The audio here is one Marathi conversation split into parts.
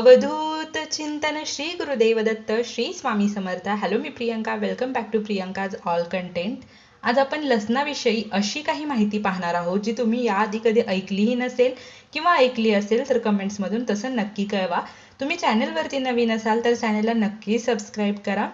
Avadhoot Chintan Shri Gurudev Datta Shri Swami Samarth. Hello me Priyanka. Welcome back to Priyanka's all content आज आपण लसणाविषयी अशी काही माहिती पाहणार आहोत जी तुम्ही याआधी कधी ऐकलीही नसेल किंवा ऐकली असेल तर कमेंट्समधून तसं नक्की कळवा. तुम्ही चॅनलवरती नवीन असाल तर चॅनलला नक्की सबस्क्राईब करा.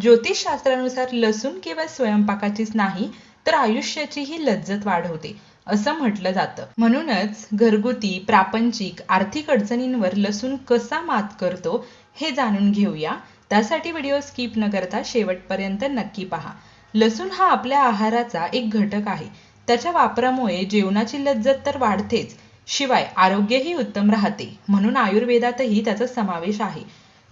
ज्योतिषशास्त्रानुसार लसूण केवळ स्वयंपाकाचीच नाही तर आयुष्याचीही लज्जत वाढवते. असं म्हटलं जातं. म्हणूनच घरगुती प्रापंचिक आर्थिक अडचणींवर लसूण कसा मात करतो हे जाणून घेऊया. त्यासाठी व्हिडिओ स्किप न करता शेवटपर्यंत नक्की पहा. लसूण हा आपल्या आहाराचा एक घटक आहे. त्याच्या वापरामुळे जेवणाची लज्जत तर वाढतेच शिवाय आरोग्यही उत्तम राहते. म्हणून आयुर्वेदातही त्याचा समावेश आहे.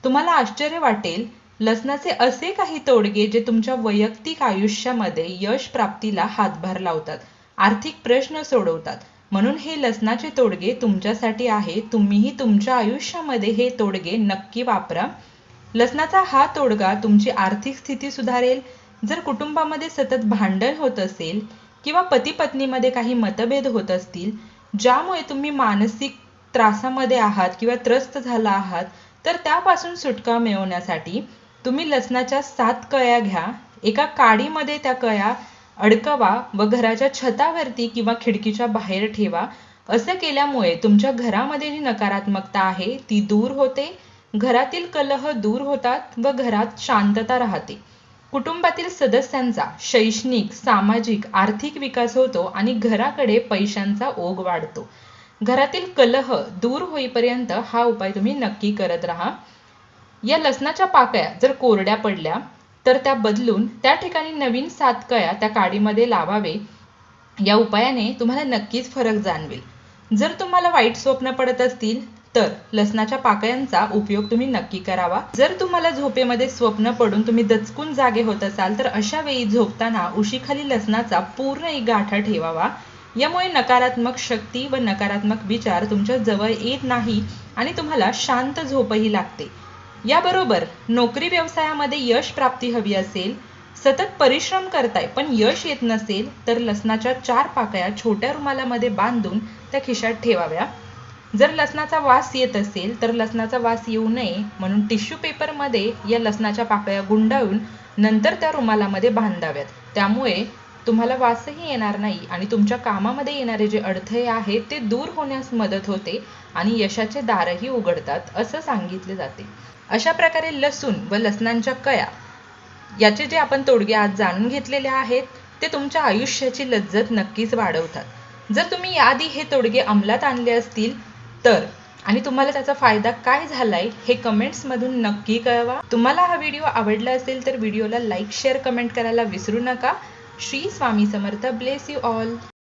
तुम्हाला आश्चर्य वाटेल लसणाचे असे काही तोडगे जे तुमच्या वैयक्तिक आयुष्यामध्ये यश प्राप्तीला हातभार लावतात. आर्थिक प्रश्न सोडवतात. म्हणून हे लसणाचे तोडगे तुमच्यासाठी आहे. तुम्हीही तुमच्या आयुष्यामध्ये हे तोडगे नक्की वापरा. लसणाचा हा तोडगा तुमची आर्थिक स्थिती सुधारेल. जर कुटुंबामध्ये सतत भांडण होत असेल किंवा पती पत्नीमध्ये काही मतभेद होत असतील ज्यामुळे तुम्ही मानसिक त्रासामध्ये आहात किंवा त्रस्त झाला आहात तर त्यापासून सुटका मिळवण्यासाठी तुम्ही लसणाच्या सात कळ्या घ्या. एका काडीमध्ये त्या कळ्या अडकवा व घराच्या छतावरती किंवा खिडकीच्या बाहेर ठेवा. असं केल्यामुळे तुमच्या घरामध्ये जी नकारात्मकता आहे ती दूर होते. घरातील कलह दूर होतात व घरात शांतता राहते. कुटुंबातील सदस्यांचा शैक्षणिक सामाजिक आर्थिक विकास होतो आणि घराकडे पैशांचा ओघ वाढतो. घरातील कलह दूर होईपर्यंत हा उपाय तुम्ही नक्की करत राहा. या लसणाच्या पाकळ्या जर कोरड्या पडल्या तर त्या बदलून त्या ठिकाणी नवीन सातकया त्या काडीमध्ये लावावे या उपायाने तुम्हाला नक्कीच फरक जाणवेल. जर तुम्हाला वाईट स्वप्न पडत असतील तर लसणाच्या पाकळ्यांचा उपयोग तुम्ही नक्की करावा. जर तुम्हाला झोपेमध्ये स्वप्न पडून तुम्ही दचकून जागे होत असाल तर अशा वेळी झोपताना उशीखाली लसणाचा पूर्ण एक गाठा ठेवावा. यामुळे नकारात्मक शक्ती व नकारात्मक विचार तुमच्या जवळ येत नाही आणि तुम्हाला शांत झोपही लागते. याबरोबर नोकरी व्यवसायामध्ये यश प्राप्ती हवी असेल सतत परिश्रम करताय पण यश येत नसेल तर लसणाच्या चार पाकळ्या छोट्या रुमालामध्ये बांधून त्या खिशात ठेवाव्या. जर लसणाचा वास येत असेल तर लसणाचा वास येऊ नये म्हणून टिश्यू पेपरमध्ये या लसणाच्या पाकळ्या गुंडाळून नंतर त्या रुमालामध्ये बांधाव्यात. त्यामुळे तुम्हाला वासही येणार नाही आणि तुमच्या कामामध्ये येणारे जे अडथळे आहेत ते दूर होण्यास मदत होते आणि यशाचे दारही उघडतात असं सांगितले जाते. अशा प्रकारे लसूण व लसणांच्या कया याचे जे आपण तोडगे आज जाणून घेतलेले आहेत ते तुमच्या आयुष्याची लज्जत नक्कीच वाढवतात. जर तुम्ही याआधी हे तोडगे अंमलात आणले असतील तर आणि तुम्हाला त्याचा फायदा काय झालाय हे कमेंट्स मधून नक्की कळवा. तुम्हाला हा व्हिडिओ आवडला असेल तर व्हिडिओला लाईक शेअर कमेंट करायला विसरू नका. Shri Swami Samarth bless you all